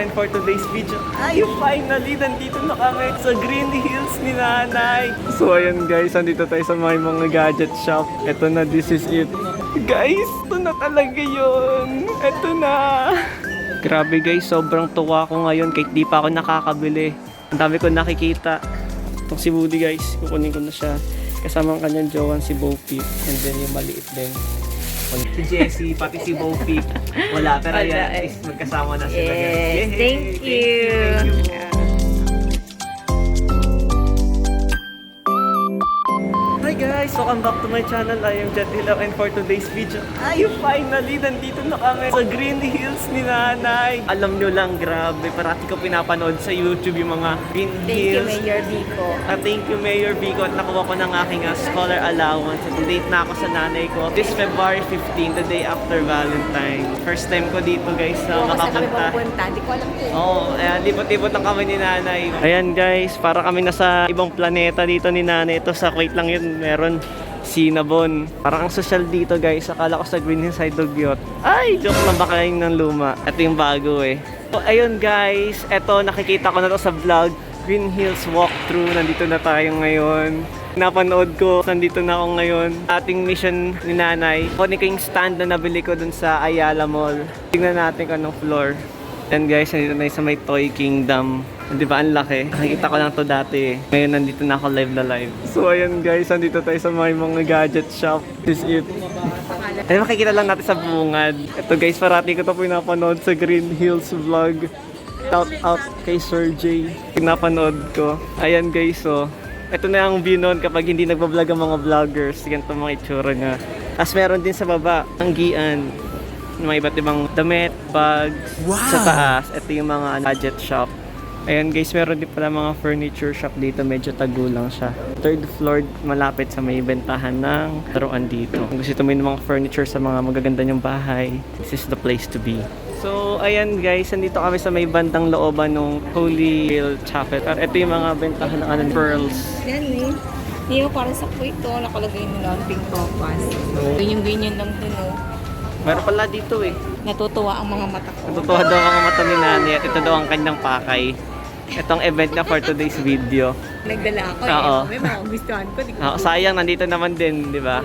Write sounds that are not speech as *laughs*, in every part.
and for today's video ay finally nandito na kami sa Green Hills ni Nanay. So ayun guys, nandito tayo sa may mga gadget shop. Ito na, this is it. Guys, ito na talaga yun. Ito na. Grabe guys, sobrang tuwa ko ngayon kahit di pa ako nakakabili. Ang dami ko nakikita. Itong si Woody guys, kukunin ko na siya. Kasama ang kanyang jowan si Bo Peep. And then yung maliit din. Si Jessie, pati si Peep. Wala, pero Wala, yan, eh. magkasama na sila. Yes, Yay! thank you. thank you. Welcome back to my channel. I am Jet Hilaw and for today's video, ay finally nandito na kami sa Green Hills ni Nanay. Alam nyo lang, grabe. Parati ko pinapanood sa YouTube yung mga Green Thank you, Hills. Mayor Vico. Ah, thank you, Mayor Vico. At nakuha ko ng aking ah, scholar allowance. At date na ako sa nanay ko. This February 15, the day after Valentine. First time ko dito, guys, na Oo, kasi kami makapunta. pupunta. Di ko alam kung Oo, oh, ayan, libot-libot lang kami ni nanay. Ayan guys, para kami nasa ibang planeta dito ni nanay. Ito sa Kuwait lang yun, meron Cinnabon. Parang ang social dito guys, akala ko sa Green Hills ay dugyot. Ay, joke lang baka yung ng luma. Ito yung bago eh. So, ayun guys, eto nakikita ko na to sa vlog. Green Hills Walkthrough, nandito na tayo ngayon. Napanood ko, nandito na ako ngayon. Ating mission ni nanay. Kunin ko yung stand na nabili ko dun sa Ayala Mall. Tingnan natin kung anong floor. And guys, nandito na sa may Toy Kingdom. Di ba, ang laki. Nakikita ko lang to dati. eh. Ngayon, nandito na ako live na live. So, ayun guys, nandito tayo sa may mga gadget shop. This is it. Ay, makikita lang natin sa bungad. Ito guys, parati ko to pinapanood sa Green Hills vlog. Shout out kay Sir J. Pinapanood ko. Ayan guys, so. Ito na ang view noon kapag hindi nagbablog ang mga vloggers. Ganito mga itsura niya. Tapos meron din sa baba, tanggian ng mga iba't ibang damit, bags. Sa taas, ito yung mga gadget shop. Ayan guys, meron din pala mga furniture shop dito. Medyo tago lang siya. Third floor, malapit sa may bentahan ng laruan dito. Kung gusto mo yung mga furniture sa mga magaganda nyong bahay, this is the place to be. So, ayan guys, nandito kami sa may bandang looban ng Holy Grail Chapel. At ito yung mga bentahan ng ano, pearls. Yan eh. Hindi mo parang sa Kuwait to, nakalagay nila ang pink compass. Ganyan-ganyan lang dun oh. Meron pala dito eh. Natutuwa ang mga mata ko. Natutuwa daw ang mga mata ni Nani at ito daw ang kanyang pakay. Itong event na for today's video. Nagdala ako Oo. eh. May mga gustuhan ko. Di ko Ah, sayang, nandito naman din, di ba?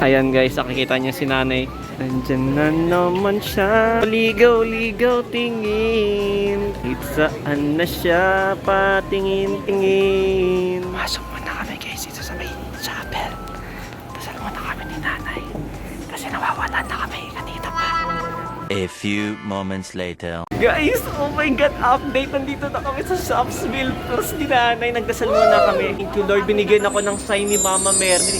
Ayan guys, nakikita niyo si nanay. Nandyan na naman siya. Ligaw-ligaw tingin. Kahit saan na siya patingin-tingin. Pasok A few moments later. Guys, oh my God, update. Nandito na kami sa Shopsville. Plus, ni nanay, nagdasal muna kami. Thank you, Lord. Binigyan ako ng sign ni Mama Mary.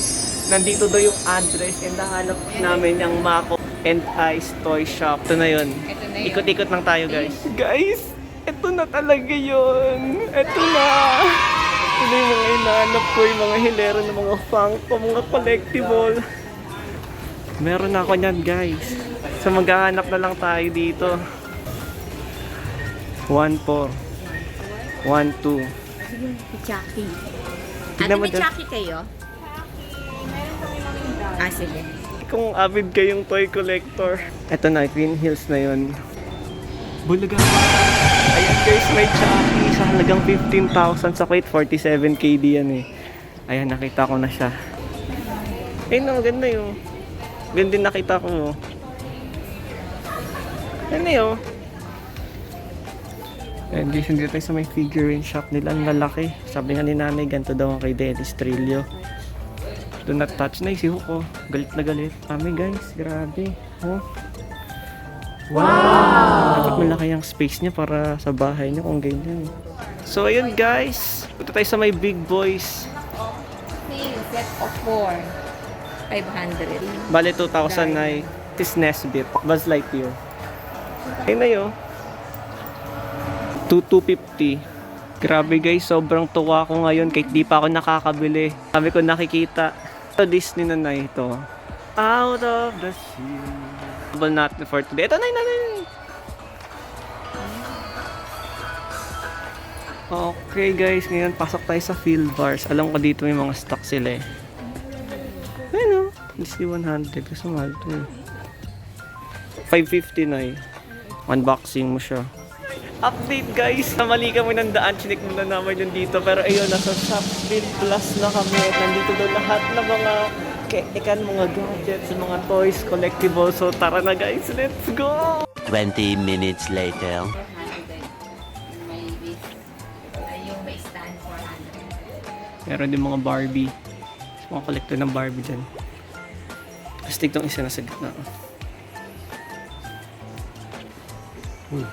Nandito daw yung address and nahanap namin yung Mako and Ice Toy Shop. Ito na yun. Ikot-ikot lang tayo, guys. Guys, ito na talaga yun. Ito na. Ito na yung mga hinahanap ko, yung mga hilero ng mga Funko, mga collectible. Meron na ako niyan, guys. So maghahanap na lang tayo dito. 1-4. 1-2. Si Chucky. Tignan Ate, mo may dyan. Chucky kayo? Ah, sige. Kung avid kayong toy collector. Ito na, Green Hills na yon. Bulaga. Ayan guys, may Chucky sa halagang 15,000 sa Kuwait. 47 KD yan eh. Ayan, nakita ko na siya. Ayun na, maganda yun. Ganda din nakita ko. oh. Ano yun? And guys, hindi tayo sa may figurine shop nila. Ang lalaki. Sabi nga ni nanay, ganito daw ang kay Dennis Trillo. Do not touch na si Huko. Galit na galit. Kami guys, grabe. Oh. Wow! Dapat malaki ang space niya para sa bahay niya kung ganyan. So ayun guys, punta tayo sa may big boys. Okay, set of 4. 500. Bale 2,000 na. This Nesbit. Buzz Lightyear. Ayun na yun. 2250. Grabe guys, sobrang tuwa ko ngayon kahit di pa ako nakakabili. Sabi ko nakikita. So Disney na na ito. Out of the sea. Double natin for today. Ito na na yun. Okay guys, ngayon pasok tayo sa field bars. Alam ko dito may mga stock sila eh. Disney 100. Kasi mahal to eh. 550 na eh. Unboxing mo siya. Update guys! Namali kami ng daan, chinik muna naman yun dito. Pero ayun, nasa Shopville Plus na kami. At nandito daw lahat ng mga ikan mga gadgets, mga toys, collectibles. So tara na guys, let's go! 20 minutes later. Meron din mga Barbie. Mga collector ng Barbie dyan. Astig tong isa na sa gitna. Hmm.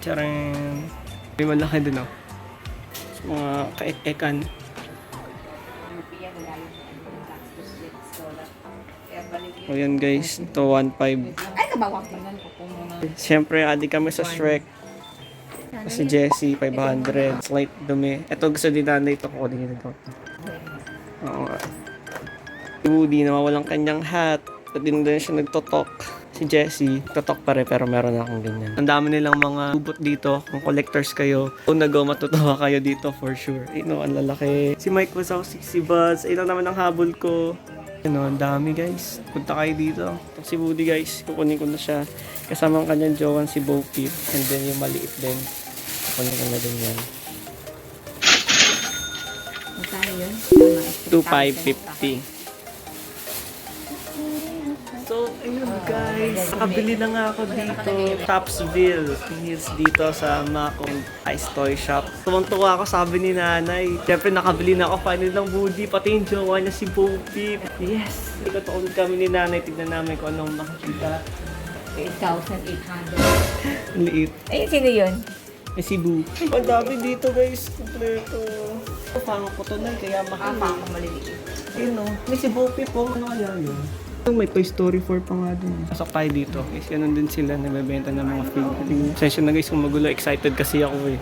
Tsaran. May malaki din oh. Sa mga kaek-ekan. O yan guys, ito 1.5. Ay, kabawak naman ko. Siyempre, adi kami sa Shrek. Si Jessie, 500. Slight dumi. Ito gusto din nanay ito ko din ito. Oo nga. Woody, nawawalang kanyang hat. At din din siya nagtotok. Si Jessie, totok pa rin pero meron na akong ganyan. Ang dami nilang mga bubot dito. Kung collectors kayo, kung nag matutuwa kayo dito for sure. Ay no, ang lalaki. Si Mike Wazowski, si Buzz. Ayun lang naman ang habol ko. Ano, ang dami guys. Punta kayo dito. Ito si Woody guys, kukunin ko na siya. Kasama ang kanyang jowan si Bo Peep. And then yung maliit din. Kukunin ko na din yan. Magkano yun? 2,550. So, ayun guys. Nakabili na nga ako dito. Topsville. Heels dito sa Macong Ice Toy Shop. Tuwang-tuwa ako sabi ni nanay. Siyempre nakabili na ako finally ng Woody. Pati yung jowa niya si Bo Peep. Yes! Ulit kami ni nanay. Tignan namin kung anong makikita. 8,800. Ang liit. Ay, sino yun? Eh, si Boo. Ang dami dito guys. Kompleto. Pang ko to na kaya Ah, ako maliliit. Ayun o. May si Bo Peep po. Ano kaya yun? May Toy Story 4 pa nga dun. Pasok tayo dito. Kasi ganun din sila. Nagbebenta ng mga figurine. Sensya na guys kung magulo. Excited kasi ako eh.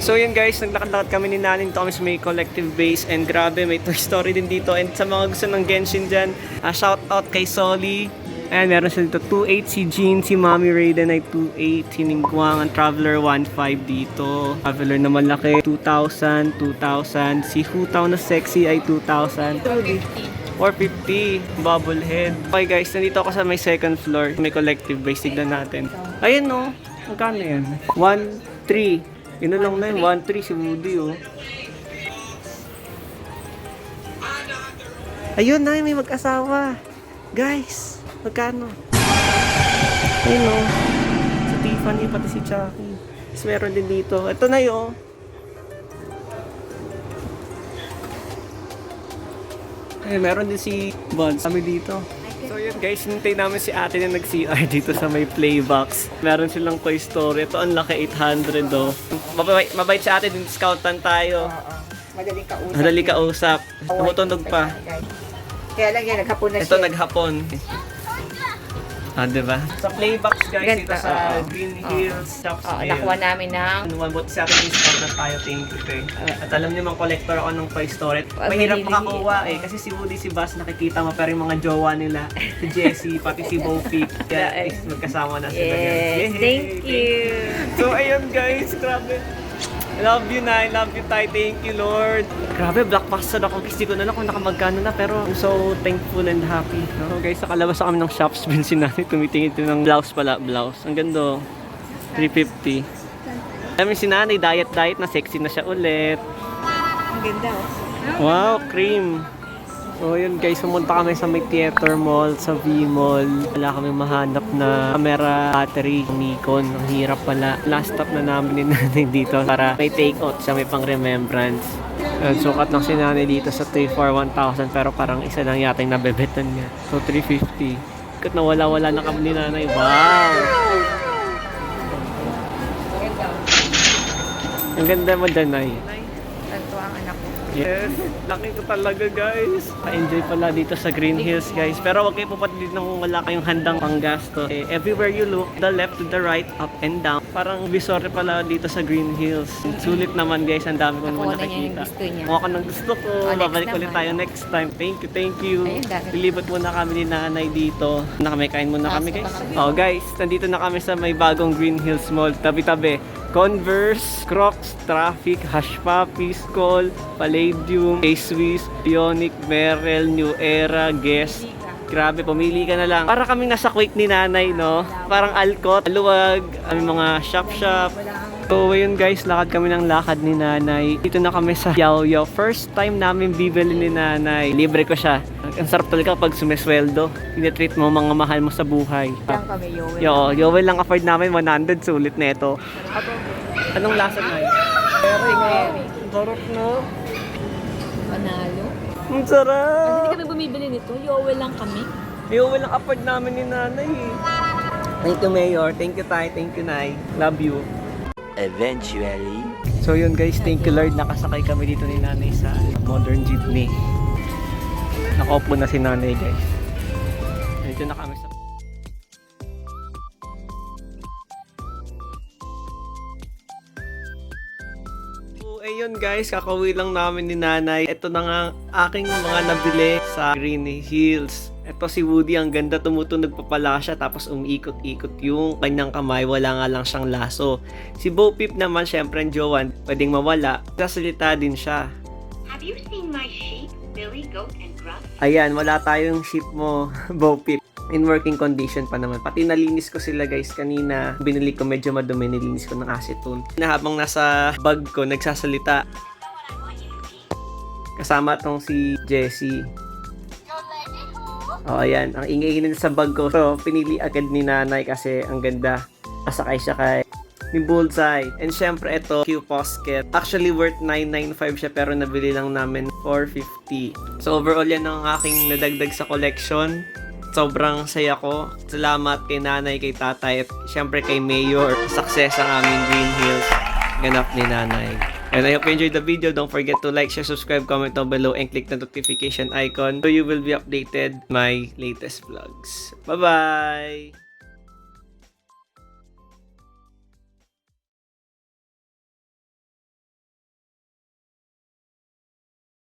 So yun guys, naglakad-lakad kami ni Nanin sa may collective base and grabe, may Toy Story din dito and sa mga gusto ng Genshin dyan, ah, shout out kay Soli. Ayan, meron sila dito 2.8 si Jean, si Mommy Raiden ay 2.8, si Ningguang, ang Traveler 1.5 dito. Traveler na malaki, 2,000, 2,000. Si Hutaw na sexy ay 2,000. 450, bobblehead. Okay guys, nandito ako sa may second floor. May collective base, tignan natin. Ayan no, magkano yan? 1.3. Yun na lang na yun, 1.3 si Woody oh. Ayun na, may mag-asawa. Guys, magkano? Ayun oh. Si Tiffany, pati si Chucky. Tapos meron din dito. Ito na yun. Eh, meron din si Buds. Kami dito. So yun guys, hintay namin si ate na nag-CR *laughs* dito sa may playbox. Meron silang Toy Story. Ito ang laki, 800 do. Mabait, mabait si ate, din scoutan tayo. Madaling kausap. Madali ka usap. Tumutunog pa. Kaya lang yan, naghapon na Ito siya. naghapon. Ah, diba? Sa playbox guys, Ganito, dito sa oo. Green. Hills Shops. Oo, nakuha namin ng Ano, buti sa akin discount na tayo, thank you, te. At alam niyo mga collector ako ng Toy Story. Ah, Mahirap maliliit. makakuha eh, kasi si Woody, si Buzz, nakikita mo, pero yung mga jowa nila, si Jessie, *laughs* pati si Bofi, kaya is magkasama na sila. Yes, Yay! thank you. So, ayun guys, grabe. I love you na, I love you Tay, thank you Lord. Grabe, blockbuster ako. Kasi ko na lang kung nakamagkano na, pero I'm so thankful and happy. So guys, nakalabas kami ng shops, *laughs* Bensin natin, tumitingin ito ng blouse pala, blouse. Ang ganda, oh. 350. Alam si nanay, diet-diet na sexy na siya ulit. Ang ganda oh. Wow, cream. So yun guys, pumunta kami sa may theater mall, sa V-Mall. Wala kami mahanap na camera battery, Nikon. Ang hirap pala. Last stop na namin ni *laughs* nanay dito para may take out siya, may pang remembrance. Yun, sukat lang si nanay dito sa 3 for 1,000 pero parang isa lang yata yung nabebetan niya. So 350. Kat nawala-wala na kami ni nanay. Wow! Ang ganda mo dyan, Nay. Tanto ang anak ko. Yes, laki ko talaga guys. Pa-enjoy pala dito sa Green Hills guys. Pero wag kayo pupunta dito kung wala kayong handang panggasto. Eh, everywhere you look, the left to the right, up and down. Parang visory pala dito sa Green Hills. Sulit naman guys, ang dami ko naman nakikita. gusto niya. Kung ako nang gusto ko, Oh, babalik ulit tayo next time. Thank you, thank you. Ilibot muna kami ni nanay dito. Nakamay kain muna kami guys. Oh guys, nandito na kami sa may bagong Green Hills Mall. Tabi-tabi. Converse, Crocs, Traffic, Hush Puppies, Call, Palladium, K-Swiss, Bionic, Merrell, New Era, Guess. Grabe, pumili ka na lang. Para kaming nasa Kuwait ni nanay, no? Parang Alcott, Aluwag, aming mga shop-shop. So, ayun guys, lakad kami ng lakad ni nanay. Dito na kami sa Yao Yao. First time namin bibili ni nanay. Libre ko siya. Ang sarap talaga pag sumesweldo. Tinitreat mo mga mahal mo sa buhay. Lang kami, Yowel. Yo, Yowel lang afford namin 100 sulit na ito. Anong lasa na yun? Pero sarap no? Panalo. Ang sarap! Hindi kami bumibili nito. Yowel lang kami. Yowel lang afford namin ni nanay eh. Thank you, Mayor. Thank you, Tay. Thank you, Nay. Love you. Eventually. So yun guys, thank you Lord. Nakasakay kami dito ni nanay sa modern jeepney. Nakaupo na si nanay guys. Dito na kami sa... So, ayun guys, kakauwi lang namin ni nanay. Ito na nga aking mga nabili sa Green Hills. Ito si Woody, ang ganda tumutunog pa pala siya tapos umiikot-ikot yung kanyang kamay, wala nga lang siyang laso. Si Bo Peep naman, syempre ang Jowan, pwedeng mawala. Sasalita din siya. Have you seen my Billy, Goat, and Gruff? Ayan, wala tayong ship mo, *laughs* Bo Peep. In working condition pa naman. Pati nalinis ko sila guys kanina. Binili ko medyo madumi, nilinis ko ng acetone. Na habang nasa bag ko, nagsasalita. Kasama tong si Jessie. Oh, ayan. Ang ingay na sa bag ko. So, pinili agad ni nanay kasi ang ganda. Kasakay siya kay ni Bullseye. And syempre, ito, Q Posket. Actually, worth 995 siya pero nabili lang namin 450. So, overall, yan ang aking nadagdag sa collection. Sobrang saya ko. Salamat kay nanay, kay tatay, at syempre kay Mayor. Success ang aming Green Hills. Ganap ni nanay. And I hope you enjoyed the video. Don't forget to like, share, subscribe, comment down below, and click the notification icon so you will be updated my latest vlogs. Bye-bye!